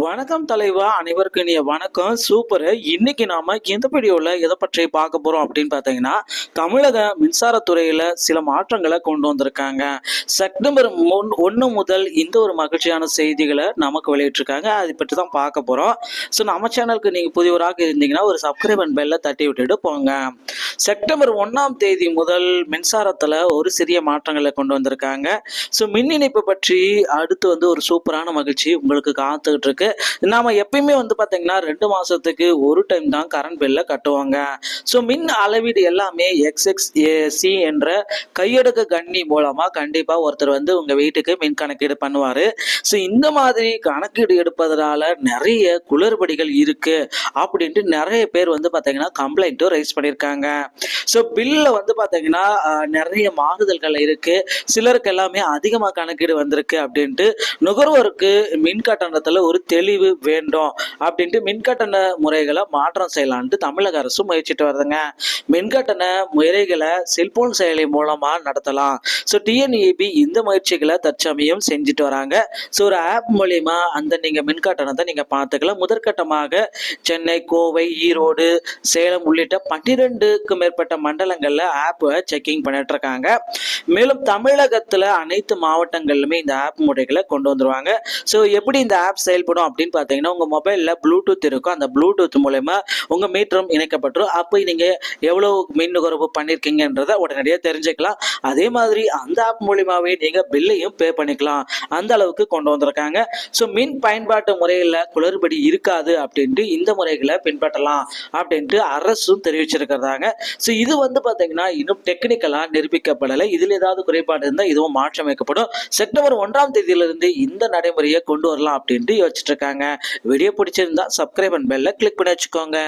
வணக்கம் தலைவா அனைவருக்கும் நீ வணக்கம். சூப்பர். இன்னைக்கு நாம இந்த வீடியோவில் எதை பற்றி பார்க்க போறோம் அப்படின்னு பார்த்தீங்கன்னா தமிழக மின்சாரத்துறையில சில மாற்றங்களை கொண்டு வந்திருக்காங்க. செப்டம்பர் முன் ஒன்று முதல் இந்த ஒரு மகிழ்ச்சியான செய்திகளை நமக்கு வெளியிட்டிருக்காங்க. அதை பற்றி தான் பார்க்க போறோம். ஸோ நம்ம சேனலுக்கு நீங்க புதியவராக இருந்தீங்கன்னா ஒரு சப்ஸ்கிரைப் அண்ட் பெல்ல தட்டி விட்டுட்டு போங்க. செப்டம்பர் ஒன்றாம் தேதி முதல் மின்சாரத்தில் ஒரு சிறிய மாற்றங்களை கொண்டு வந்திருக்காங்க. ஸோ மின் இணைப்பு பற்றி அடுத்து வந்து ஒரு சூப்பரான மகிழ்ச்சி உங்களுக்கு காத்துக்கிட்டு இருக்கு. நாம் எப்பயுமே வந்து பார்த்தீங்கன்னா ரெண்டு மாதத்துக்கு ஒரு டைம் தான் கரண்ட் பில்ல கட்டுவாங்க. ஸோ மின் அளவீடு எல்லாமே எக்ஸ்எக்ஸ் ஏசி என்ற கையடக்க கண்ணி மூலமாக கண்டிப்பாக ஒருத்தர் வந்து உங்கள் வீட்டுக்கு மின் கணக்கீடு பண்ணுவார். ஸோ இந்த மாதிரி கணக்கீடு எடுப்பதனால நிறைய குளறுபடிகள் இருக்கு. அப்படின்ட்டு நிறைய பேர் வந்து பார்த்தீங்கன்னா கம்ப்ளைண்ட்டும் ரைஸ் பண்ணியிருக்காங்க. ஸோ பில்ல வந்து பார்த்தீங்கன்னா நிறைய மாறுதல்கள் இருக்கு. சிலருக்கு எல்லாமே அதிகமாக கணக்கீடு வந்திருக்கு அப்படின்ட்டு நுகர்வோருக்கு மின் கட்டணத்தில் ஒரு தெளிவு வேண்டும் அப்படின்ட்டு மின் கட்டண முறைகளை மாற்றம் செய்யலான்ட்டு தமிழக அரசு முயற்சிட்டு வருதுங்க. மின் கட்டண முறைகளை செல்போன் செயலி மூலமாக நடத்தலாம். ஸோ டிஎன்இபி இந்த முயற்சிகளை தற்சமயம் செஞ்சுட்டு வராங்க. ஸோ ஒரு ஆப் மூலயமா அந்த நீங்கள் மின் கட்டணத்தை நீங்கள் பார்த்துக்கலாம். முதற்கட்டமாக சென்னை கோவை ஈரோடு சேலம் உள்ளிட்ட பன்னிரெண்டுக்கும் மேற்பட்ட மண்டலங்களில் ஆப்பை செக்கிங் பண்ணிட்டு இருக்காங்க மேலும் தமிழகத்தில் அனைத்து மாவட்டங்களிலுமே இந்த ஆப் முறைகளை கொண்டு வந்துருவாங்க. ஸோ எப்படி இந்த ஆப் செயல்படும் அப்படின்னு பார்த்தீங்கன்னா உங்கள் மொபைலில் ப்ளூடூத் இருக்கும். அந்த ப்ளூடூத் மூலயமா உங்கள் மீட்டரும் இணைக்கப்பட்டுரும். அப்போ நீங்கள் எவ்வளோ மின் நுகர்வு பண்ணியிருக்கீங்கன்றதை உடனடியாக தெரிஞ்சுக்கலாம். அதே மாதிரி அந்த ஆப் மூலியமாகவே நீங்கள் பில்லையும் பே பண்ணிக்கலாம். அந்த அளவுக்கு கொண்டு வந்திருக்காங்க. ஸோ மின் பயன்பாட்டு முறையில் குளறுபடி இருக்காது அப்படின்ட்டு இந்த முறைகளை பின்பற்றலாம் அப்படின்ட்டு அரசும் தெரிவிச்சிருக்கிறதாங்க. ஸோ இது வந்து பார்த்தீங்கன்னா இன்னும் டெக்னிக்கலாக நிரூபிக்கப்படலை. இதில் ஏதாவது குறைபாடு இருந்தால் இதுவும் மாற்றமைக்கப்படும். செப்டம்பர் ஒன்றாம் தேதியிலிருந்து இந்த நடைமுறையை கொண்டு வரலாம் அப்படின்ட்டு யோசிச்சுட்டு இருக்காங்க. வீடியோ பிடிச்சிருந்தா சப்ஸ்கிரைப் அண்ட் பெல்ல கிளிக் பண்ணி வச்சுக்கோங்க.